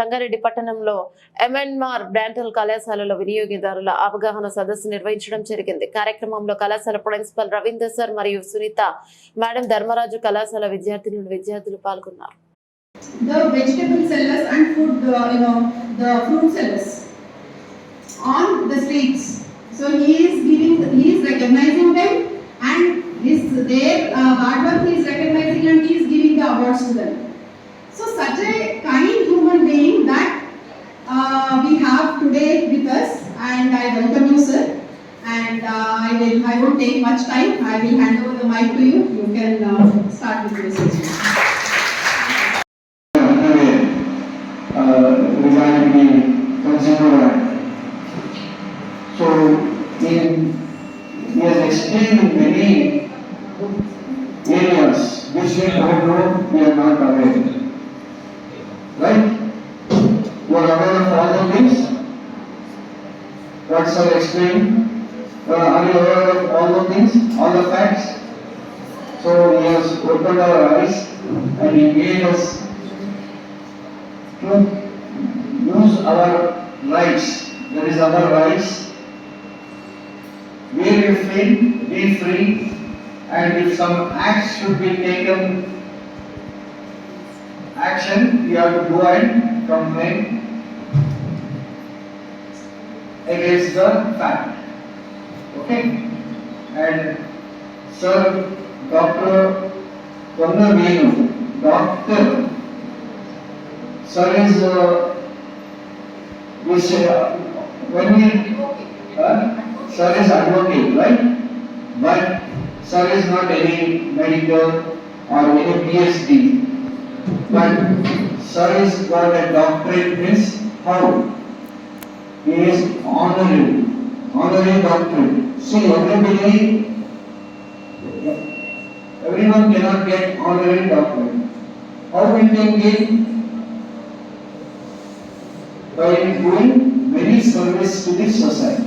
సంగారెడ్డి పట్టణంలో ఎంఎన్ఆర్ బ్రాంటల్ కళాశాలలో వినియోగదారుల అవగాహన సదస్సు నిర్వహించడం జరిగింది కార్యక్రమంలో కళాశాల ప్రిన్సిపల్ రవీందర్ సార్ మరియు సునీత మేడం ధర్మరాజు కళాశాల విద్యార్థినులు విద్యార్థులు పాల్గొన్నారు the vegetable sellers and food, uh, you know, the fruit sellers on the streets. So he is giving, he is recognizing them and his, their uh, hard work he is recognizing and he is giving the awards to them. So such a kind human being that uh, we have today with us and I welcome you sir. And uh, I will, I won't take much time, I will hand over the mic to you, you can uh, start with your session. uh, regarding the consumer act. So, in, he has explained in many areas which we don't know, we are not aware. Right? You are aware of all the things? What sir explained? Uh, are you aware of all the things, all the facts? So he has opened our eyes and he made us to use our rights, that is our rights. Where you feel, be free, and if some acts should be taken, action, we have to go and complain against the fact. Okay? And Sir, Dr. Venu, Doctor Sir is, uh, we say, uh, when we, uh, sir is advocate, right? But sir is not any medical or any PhD. But sir is got a doctorate means how? Is honorary, honorary doctorate. See, everybody, everyone cannot get honorary doctorate. How we can get by doing many service to the society.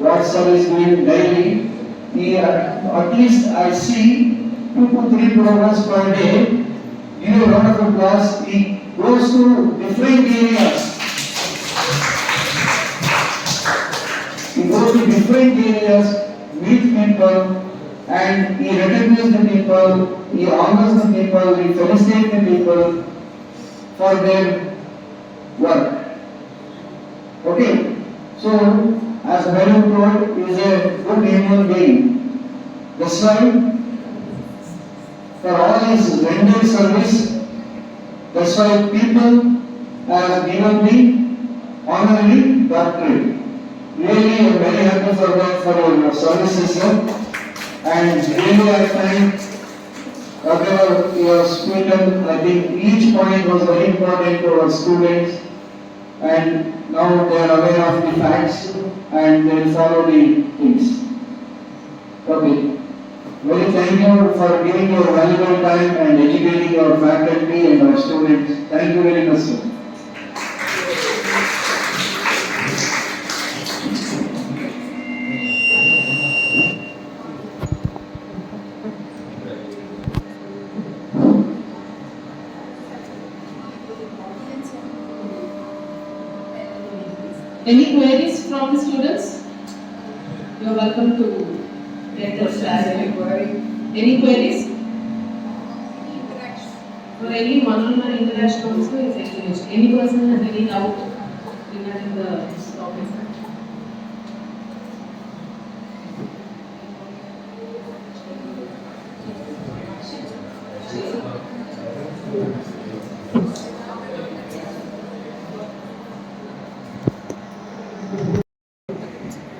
What service doing daily, he, at at least I see two to three programs per day. Give a round of applause, he goes to different areas. To different areas, meet people, and he recognizes the people, he honors the people, he felicitates the people for their work. Okay, so as Madam told, is a good human being. That's why for all his rendered service, that's why people have given the honorary doctorate. Really, I am very happy for uh, that, for your services, sir. And really, I thank whatever you have I think each point was very important to our students. And now they are aware of the facts and they will follow the things. Okay. Very thank you for giving your valuable time and educating our faculty and our students. Thank you very much, sir. let us share any query. Any queries? For any one-on-one interaction also is encouraged. Any person has any doubt regarding the topic?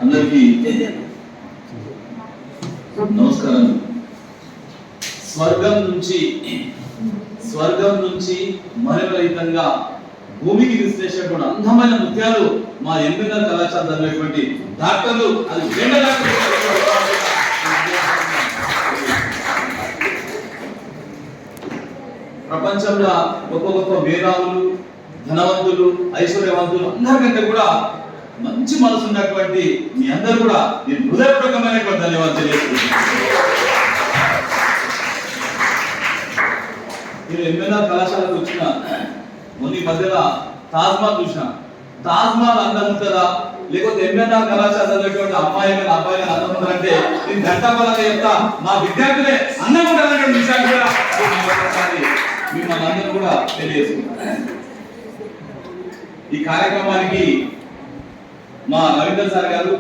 అందరికీ స్వర్గం నుంచి స్వర్గం నుంచి మహిమరహితంగా భూమికి విశ్లేషకుడు అందమైన ముత్యాలు మా ఎనిమిదిన్నర కళాశాల చదివినటువంటి డాక్టర్లు అది ప్రపంచంలో గొప్ప గొప్ప మేధావులు ధనవంతులు ఐశ్వర్యవంతులు అందరికంటే కూడా మంచి మనసు ఉన్నటువంటి మీ అందరూ కూడా నేను హృదయపూర్వకమైనటువంటి ధన్యవాదాలు తెలియజేస్తున్నాను. నేను ఎమ్మెల్యే కళాశాలకు వచ్చిన మొన్న ఈ మధ్యలో తాజ్మహల్ చూసిన తాజ్మహల్ అందం ఉంటుందా లేకపోతే ఎంఎన్ఆర్ కళాశాల చదివేటువంటి అమ్మాయి కానీ అబ్బాయి కానీ అందం ఉంటారంటే నేను ఘంటాపరంగా చెప్తా మా విద్యార్థులే అందం ఉంటారనేటువంటి విషయాన్ని కూడా మిమ్మల్ని అందరూ కూడా తెలియజేసుకుంటాను ఈ కార్యక్రమానికి మా రవీంద్ర సార్ గారు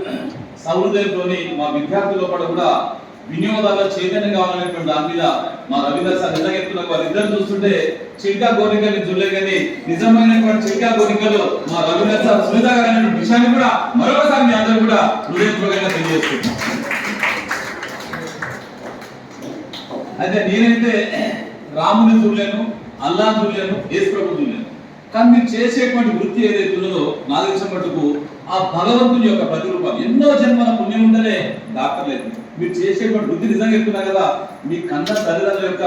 సహృదయంతోని మా విద్యార్థుల లోపల కూడా వినియోగదారుల చైతన్యం కావాలనేటువంటి దాని మీద మా రవీందర్ సార్ ఎలా చెప్తున్న వారిద్దరు చూస్తుంటే చిల్కా కోరికలు జుల్లే కానీ నిజమైనటువంటి చిల్కా కోరికలు మా రవీందర్ సార్ సునీత గారు విషయాన్ని కూడా మరొకసారి మీ అందరూ కూడా హృదయపూర్వకంగా తెలియజేస్తున్నాం అయితే నేనైతే రాముని చూడలేను అల్లా చూడలేను యేసు ప్రభు చూడలేను. కానీ మీరు చేసేటువంటి వృత్తి ఏదైతే ఉన్నదో నా తెలిసిన మటుకు ఆ భగవంతుని యొక్క ప్రతిరూపం. ఎన్నో జన్మల పుణ్యం ఉందనే డాక్టర్ లేదు మీరు చేసేటువంటి బుద్ధి నిజంగా చెప్తున్నా కదా మీ కన్న తల్లిదండ్రుల యొక్క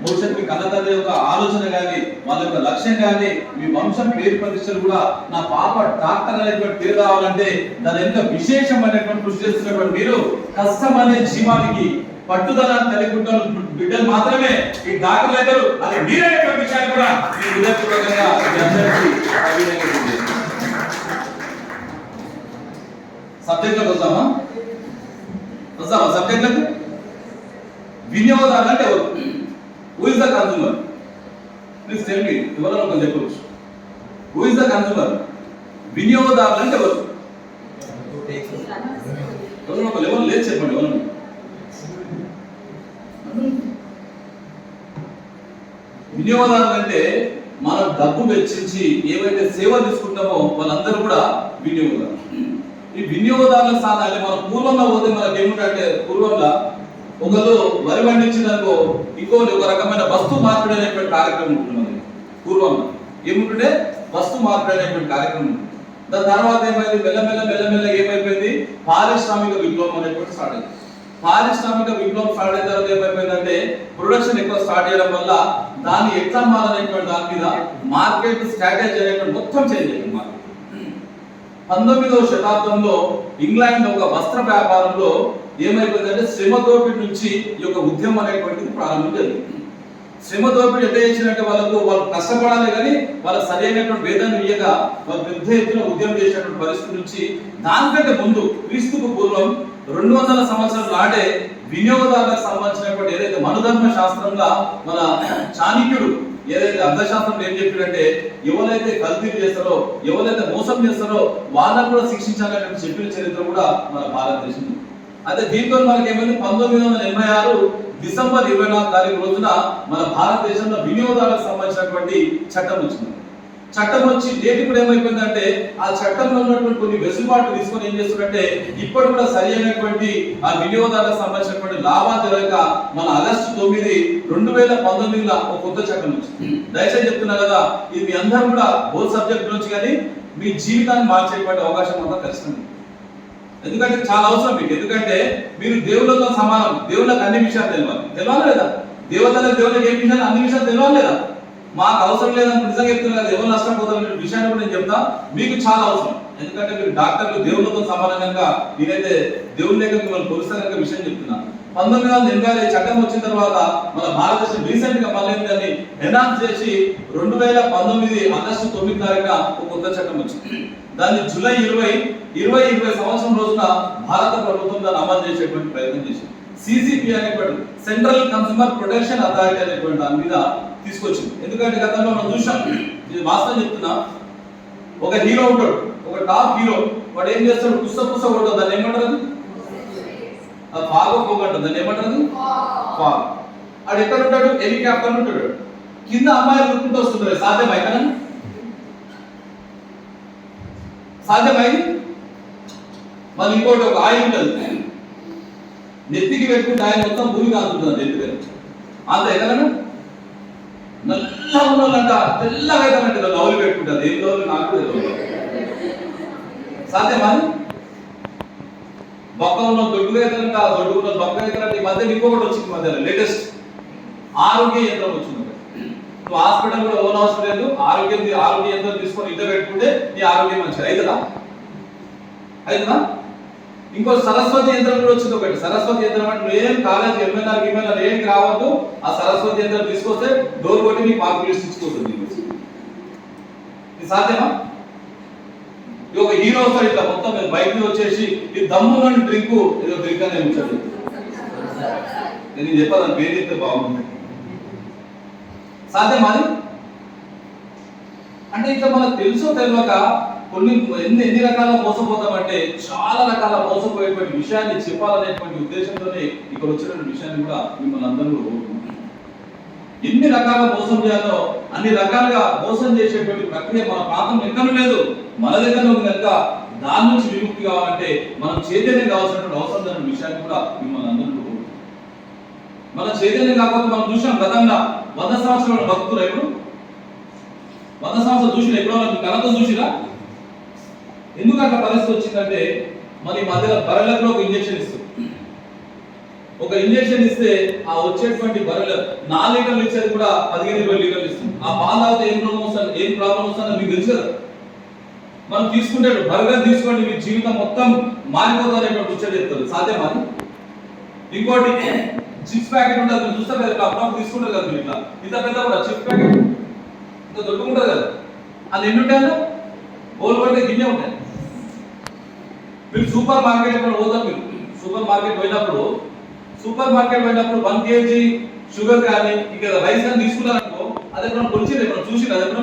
భవిష్యత్తు మీ కన్న తల్లి యొక్క ఆలోచన కానీ వాళ్ళ యొక్క లక్ష్యం కానీ మీ వంశం పేరు ప్రతిష్టలు కూడా నా పాప డాక్టర్ అనేటువంటి పేరు రావాలంటే దాని ఎంత విశేషమైనటువంటి కృషి చేస్తున్నటువంటి మీరు కష్టమనే జీవానికి పట్టుదల కలిగి బిడ్డలు మాత్రమే ఈ డాక్టర్లు అయితే అది మీరైనటువంటి విషయాన్ని కూడా మీ హృదయపూర్వకంగా మీ అందరికీ అభినందనలు వస్తామా వస్తామా సబ్జెక్టులకు వినియోగదారులు అంటే ఎవరు? Who is the consumer please tell me ఎవరో ఒక చెప్పవచ్చు హూ ఇస్ ద కన్సూమర్ వినియోగదారులు అంటే ఎవరు? ఎవరు ఒకరు. ఎవరు లేదు చెప్పండి ఎవరు వినియోగదారులు అంటే మనం డబ్బు వెచ్చించి ఏవైతే సేవలు తీసుకుంటామో వాళ్ళందరూ ఈ వినియోగదారుల సాధాలి మన పూర్వంలో పోతే మనకి ఏమిటంటే పూర్వంలో ఒకరు వరి పండించిననుకో ఇంకోటి ఒక రకమైన వస్తు మార్పిడి అనేటువంటి కార్యక్రమం ఉంటుంది పూర్వంలో ఏముంటుంటే వస్తు మార్పిడి అనేటువంటి కార్యక్రమం దాని తర్వాత ఏమైంది? మెల్లమెల్ల మెల్లమెల్ల ఏమైపోయింది? పారిశ్రామిక విప్లవం అనేటువంటి స్టార్ట్ అయింది. పారిశ్రామిక విప్లవం స్టార్ట్ అయిన తర్వాత ఏమైపోయిందంటే ప్రొడక్షన్ ఎక్కువ స్టార్ట్ చేయడం వల్ల దాన్ని ఎట్లా మారనేటువంటి దాని మీద మార్కెట్ స్ట్రాటజీ అనేటువంటి మొత్తం చేంజ్ అయింది మార్కెట్ పంతొమ్మిదవ శతాబ్దంలో ఇంగ్లాండ్ ఒక వస్త్ర వ్యాపారంలో ఏమైపోయిందంటే శ్రమ దోపిడి నుంచి ఈ యొక్క ఉద్యమం అనేటువంటిది ప్రారంభం జరిగింది. శ్రమ దోపిడి ఎట్లా చేసినట్టే వాళ్ళకు వాళ్ళు కష్టపడాలి కానీ వాళ్ళకి సరైనటువంటి వేతనం ఇయ్యక వాళ్ళు పెద్ద ఎత్తున ఉద్యమం చేసినటువంటి పరిస్థితి నుంచి దానికంటే ముందు క్రీస్తుకు పూర్వం రెండు వందల సంవత్సరాల నాటే వినియోగదారులకు సంబంధించినటువంటి ఏదైతే మనుధర్మ శాస్త్రంగా మన చాణిక్యుడు ఏదైతే అర్థశాస్త్రం ఏం చెప్పిందంటే ఎవరైతే కల్తీలు చేస్తారో ఎవరైతే మోసం చేస్తారో వాళ్ళని కూడా శిక్షించాలని చెప్పిన చరిత్ర కూడా మన భారతదేశం అయితే దీంతో మనకి ఏమైంది? పంతొమ్మిది వందల ఎనభై ఆరు డిసెంబర్ ఇరవై నాలుగు తారీఖు రోజున మన భారతదేశంలో వినియోగదారులకు సంబంధించినటువంటి చట్టం వచ్చింది. చట్టం వచ్చి డేట్ ఇప్పుడు ఏమైపోయిందంటే ఆ చట్టంలో ఉన్నటువంటి కొన్ని వెసులుబాట్లు తీసుకొని ఏం చేస్తుందంటే ఇప్పుడు కూడా సరి అయినటువంటి ఆ వినియోగదారులకు సంబంధించినటువంటి లాభాలు జరగక మన ఆగస్టు తొమ్మిది రెండు వేల పంతొమ్మిదిలో ఒక కొత్త చట్టం వచ్చింది. దయచేసి చెప్తున్నా కదా ఇది మీ అందరూ కూడా బోత్ సబ్జెక్ట్ నుంచి కానీ మీ జీవితాన్ని మార్చేటువంటి అవకాశం మాత్రం ఖచ్చితంగా ఎందుకంటే చాలా అవసరం మీకు. ఎందుకంటే మీరు దేవుళ్ళతో సమానం. దేవుళ్ళకి అన్ని విషయాలు తెలియాలి. తెలియాలి లేదా? దేవతలకు దేవుళ్ళకి ఏ విషయాలు అన్ని విషయాలు తెలియాలి లేదా? మాకు అవసరం లేదని నిజంగా చెప్తున్నారు కదా ఎవరు నష్టపోతారు విషయాన్ని కూడా నేను చెప్తా. మీకు చాలా అవసరం. ఎందుకంటే మీరు డాక్టర్లు దేవుళ్ళతో సమానంగా నేనైతే దేవుని లేక మిమ్మల్ని కొలుస్తానని విషయం చెప్తున్నా. పంతొమ్మిది వందల ఎనభై ఐదు చట్టం వచ్చిన తర్వాత మన భారతదేశం రీసెంట్గా మళ్ళీ దాన్ని ఎనాన్స్ చేసి రెండు వేల పంతొమ్మిది ఆగస్టు తొమ్మిది తారీఖున ఒక కొత్త చట్టం వచ్చింది. దాన్ని జూలై ఇరవై ఇరవై ఇరవై సంవత్సరం రోజున భారత ప్రభుత్వం దాన్ని అమలు చేసేటువంటి ప్రయత్నం చేసింది. సిసిపి అనేటువంటి సెంట్రల్ కన్స్యూమర్ ప్రొటెక్షన్ అథారిటీ అనేటువంటి దాని మీద తీసుకొచ్చింది. ఎందుకంటే గతంలో మనం చూసాం ఇది వాస్తవం చెప్తున్నా. ఒక హీరో ఉంటాడు ఒక టాప్ హీరో వాడు ఏం చేస్తాడు? పుస్త పుస్త కొట్టదు దాన్ని ఏమంటారు అది? అది ఫాగో పోగంట దాన్ని ఏమంటారు ఫాగ్. ఆడు ఎక్కడ ఉంటాడు? హెలికాప్టర్ ఉంటాడు. కింద అమ్మాయిలు ఉరుకుంటూ వస్తుంటారు. సాధ్యమై సాధ్యమైంది మళ్ళీ ఇంకోటి ఒక ఆయిల్ ఉంటుంది. నెత్తికి పెట్టుకుంటే ఆయన మొత్తం భూమి కాదుంటుంది నెత్తి పెట్టి అంత ఎదగను నల్ల ఉన్నోళ్ళంట తెల్లగా అవుతారంటే లవ్లు పెట్టుకుంటారు ఏం లవ్లు నాకు కూడా సాధ్యమా? బొక్క ఉన్న దొడ్డుగా అవుతారంట దొడ్డు ఉన్న బొక్క అవుతారంట ఈ మధ్య ఇంకొకటి వచ్చింది మధ్యలో మధ్య లేటెస్ట్. ఆరోగ్య యంత్రం వచ్చింది నువ్వు హాస్పిటల్ కూడా ఓన్ అవసరం లేదు. ఆరోగ్యం ఆరోగ్య యంత్రం తీసుకొని ఇంట్లో పెట్టుకుంటే నీ ఆరోగ్యం మంచిది అవుతుందా అవుతుందా ఇంకో సరస్వతి యంత్రం కూడా వచ్చింది ఒకటి. సరస్వతి యంత్రం అంటే ఏం కాలేజ్ ఎమ్మెల్యే గిమ్మెల్యే ఏం రావద్దు ఆ సరస్వతి యంత్రం తీసుకొస్తే డోర్ కొట్టి మీ పార్క్ లిస్ట్ ఇచ్చుకోతుంది ఇది సాధ్యమా? ఇది ఒక హీరో వస్తాడు ఇట్లా మొత్తం మీద. బైక్ మీద వచ్చేసి ఈ దమ్ములోని డ్రింక్ ఏదో డ్రింక్ అనేది ఉంచాడు నేను చెప్పాలని పేరు చెప్తే బాగుంది సాధ్యమా అది? అంటే ఇట్లా మనకు తెలుసో తెలియక కొన్ని ఎన్ని ఎన్ని రకాల మోసపోతామంటే చాలా రకాల మోసపోయేటువంటి విషయాన్ని చెప్పాలనేటువంటి ఉద్దేశంతోనే ఇక్కడ వచ్చినటువంటి విషయాన్ని కూడా మిమ్మల్ని అందరూ ఎన్ని రకాల మోసం చేయాలో అన్ని రకాలుగా మోసం చేసేటువంటి ప్రక్రియ మన ప్రాంతం ఎక్కడ లేదు. మన దగ్గర ఉంది కనుక దాని నుంచి విముక్తి కావాలంటే మనం చైతన్యం కావాల్సినటువంటి అవసరం అనే విషయాన్ని కూడా మిమ్మల్ని అందరూ మన చైతన్యం కాకపోతే మనం చూసాం గతంగా వంద సంవత్సరాల భక్తులు ఎప్పుడు వంద సంవత్సరాలు చూసిన ఎప్పుడో కళతో చూసినా ఎందుకు అట్లా పరిస్థితి వచ్చిందంటే మరి ఈ మధ్యలో బర్రెలకు ఒక ఇంజక్షన్ ఇస్తుంది ఒక ఇంజెక్షన్ ఇస్తే ఆ వచ్చేటువంటి బర్రెలు నాలుగు లీటర్లు ఇచ్చేది కూడా పదిహేను ఇరవై లీటర్లు ఇస్తుంది. ఆ పాలు తాగితే ఏం ప్రాబ్లం వస్తుంది? ఏం ప్రాబ్లం వస్తుందో మీకు తెలుసు కదా? మనం తీసుకుంటే బర్గర్ తీసుకోండి మీ జీవితం మొత్తం మారిపోతుంది అనేటువంటి ముచ్చట చెప్తారు సాధ్యమా ఇంకోటి చిప్స్ ప్యాకెట్ ఉంటుంది మీరు చూస్తారు కదా ఇట్లా అప్పుడప్పుడు తీసుకుంటారు కదా మీరు ఇట్లా. ఇంత పెద్ద కూడా చిప్స్ ప్యాకెట్? ఇంత దొరుకుంటుంది కదా. అది ఎన్ని ఉంటాయి బోల్ పడితే గిన్నె ఉంటాయి. మీరు సూపర్ మార్కెట్ ఎక్కడ పోతారు మీరు సూపర్ మార్కెట్ పోయినప్పుడు సూపర్ మార్కెట్ పోయినప్పుడు వన్ కేజీ షుగర్ కానీ ఇంకా రైస్ కానీ తీసుకున్నారనుకో అది ఎక్కడ కొలిచింది ఎక్కడ చూసి అది ఎక్కడ